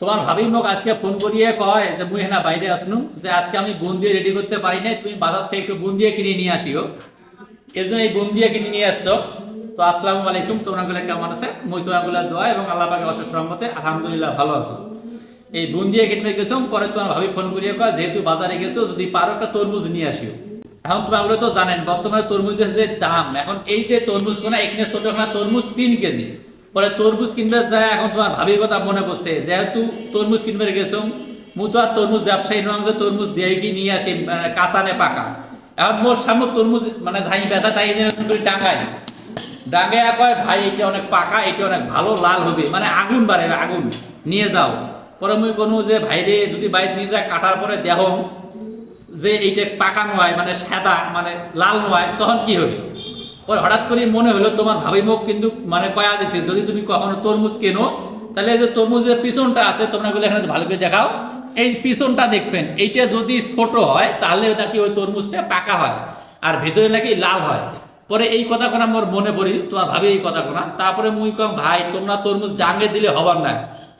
তোমার ভাবি মোক আজকে ফোন করিয়ে কয় যে মুই হেনা বাইরে আসনু যে আজকে আমি গুণ দিয়ে রেডি করতে পারি নাই, তুমি বাজার থেকে একটু গুণ দিয়ে কিনে নিয়ে আসিও। এর জন্য এই গুণ দিয়ে কিনে নিয়ে আসছো। তো আসসালামু আলাইকুম, তোমরা গুলো কেমন আছে? মুই তোমাগুলো দোয়া এবং আল্লাহ পাকে অশেষ রহমতে আলহামদুলিল্লাহ ভালো আছো। এই গুণ দিয়ে কিনবে গেছো, পরে তোমার ভাবি ফোন করিয়ে কয়, যেহেতু বাজারে গেছো, যদি পারো একটা তরমুজ নিয়ে আসিও। এখন তোমাগুলো তো জানেন, বর্তমানে তরমুজের যে দাম, এখন এই যে তরমুজ গোনা এখানে ছোটখানা তরমুজ তিন কেজি। পরে তরমুজ কিনবে যায়, এখন তোমার ভাবির কথা মনে পড়ছে। যেহেতু তরমুজ কিনবে গেছো মু তো আর তরমুজ ব্যবসায়ী নয়, যে তরমুজ দিয়ে কি নিয়ে আসি মানে কাঁচা নে পাকা। এখন মোর সামনে তরমুজ মানে যাই বেচা, তাই করে ডাঙ্গায়। ডাঙ্গায় কয়, ভাই, এটা অনেক পাকা, এটা অনেক ভালো, লাল হবে। মানে আগুন বাড়াবে আগুন। নিয়ে যাও। পরে মুই কোনো যে ভাইরে যদি বাইরে নিয়ে যায়, কাটার পরে দেহ যে, এইটা পাকা নয় মানে সাদা মানে লাল নয়, তখন কি হবে? পরে হঠাৎ করে মনে হলো তোমার ভাবি মুখ কিন্তু মানে কয়া দিছে, যদি তুমি কখনো তরমুজ কেনো, তাহলে যে তরমুজের পিছনটা আছে, তোমরা গুলো এখানে ভালো করে দেখাও। এই পিছনটা দেখবেন, এইটা যদি ছোট হয়, তাহলে নাকি ওই তরমুজটা পাকা হয়, আর ভিতরে নাকি লাল হয়। পরে এই কথা কোনা মোর মনে পড়ি, তোমার ভাবি এই কথা কোনা তারপরে মুই কম, ভাই, তোমরা তরমুজ ডাঙ্গে দিলে হবার না।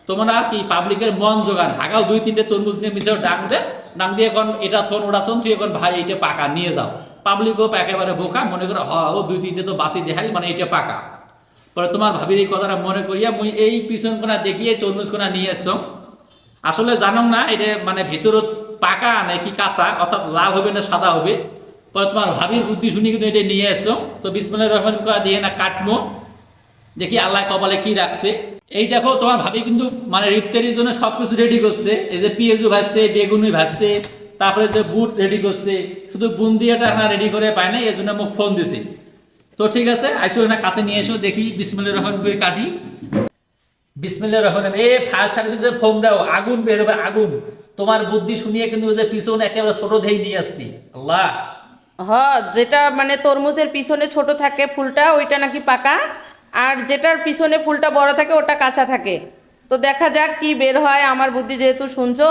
তোমরা কি পাবলিকের মন জোগান? হাগাও দুই তিনটে তরমুজ নিয়ে মিশে ডাং দে ডাং দিয়ে এখন এটা থন, ওটা থন, তুই এখন ভাই, এইটা পাকা, নিয়ে যাও। পাবলিকও একেবারে বোকা, মনে করে, হ, ও দুই তিনটে তো বাসি দেখাই মানে এটা পাকা। পরে তোমার ভাবির এই কথাটা মনে করিয়া মুই এই পিছন কোনা দেখিয়ে তরমুজ কোনা নিয়ে এসছ। আসলে জানো না, এটা মানে ভিতরত পাকা নাকি কাঁচা, অর্থাৎ লাল হবে না সাদা হবে। পরে তোমার ভাবির বুদ্ধি শুনি কিন্তু এটা নিয়ে এসছো। তো বিসমিল্লাহির রহমানির রহিম দিয়ে না কাটবো দেখি আল্লাহ কপালে কি রাখছে। এই দেখো, তোমার ভাবি কিন্তু মানে রিপ্তারির জন্য সবকিছু রেডি করছে। এই যে পেঁয়াজু ভাজছে বেগুনি ভাজছে। তারপরে যে বুট রেডি করছে, শুধু বুন্দিয়াটা না রেডি করে পায় না এই জন্য মোক ফোন দিছে। তো ঠিক আছে, আইসো না, কাছে নিয়ে এসো, দেখি বিসমিল্লাহির রহমান করে কাটি। বিসমিল্লাহির রহমান, এ ফায়ার সার্ভিসে ফোন দাও, আগুন বের হবে, আগুন। তোমার বুদ্ধি শুনিয়ে কিন্তু যে পিছন একেবারে ছোট ধেই নিয়ে আসছি। আল্লাহ। হ, যেটা মানে তরমুজের পিছনে ছোট থাকে ফুলটা, ওইটা নাকি পাকা? আর যেটার পিছনে ফুলটা বড় থাকে, ওটা কাঁচা থাকে। তো দেখা যাক কি বের হয়, আমার বুদ্ধি যেহেতু শুনছো।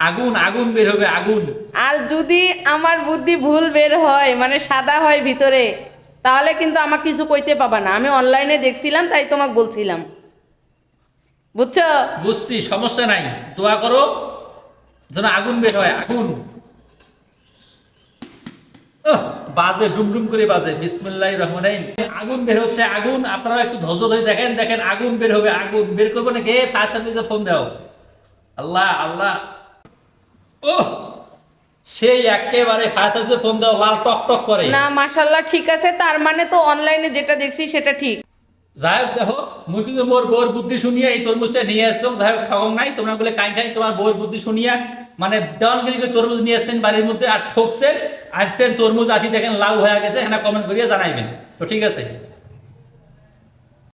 আগুন আগুন বের হবে আগুন। আর যদি আমার বুদ্ধি ভুল বের হয় মানে সাদা হয় ভিতরে তাহলে কিন্তু আমাকে কিছু কইতে পাবা না। আমি অনলাইনে দেখছিলাম তাই তোমাকে বলছিলাম। বুঝছ? বুঝছি সমস্যা নাই। দোয়া করো যেন আগুন বের হয় আগুন। বাজে ডুমডুম করে বাজে। বিসমিল্লাহ রহমান আগুন বের হচ্ছে আগুন। আপনারা একটু ধৈর্য ধরে দেখেন দেখেন আগুন বের হবে আগুন। বের করব কে ফায়ার সার্ভিসে ফোন দাও। আল্লাহ আল্লাহ। ও সেই একেবারে ফায়ার সার্ভিসে ফোন দাও লাল টক টক করে। না মাসাল্লাহ ঠিক আছে তার মানে তো অনলাইনে যেটা দেখছি সেটা ঠিক। যাই হোক দেখো মুই কিন্তু মোর বউর বুদ্ধি শুনিয়া এই তরমুজটা নিয়ে আসছো যাই হোক ঠকং নাই তোমরা বলে কাই খাই তোমার বউর বুদ্ধি শুনিয়া মানে দেওয়ানগিরি করে তরমুজ নিয়ে আসছেন বাড়ির মধ্যে আর ঠকছেন আসছেন তরমুজ আসি দেখেন লাল হয়ে গেছে হ্যাঁ কমেন্ট করিয়া জানাইবেন। তো ঠিক আছে?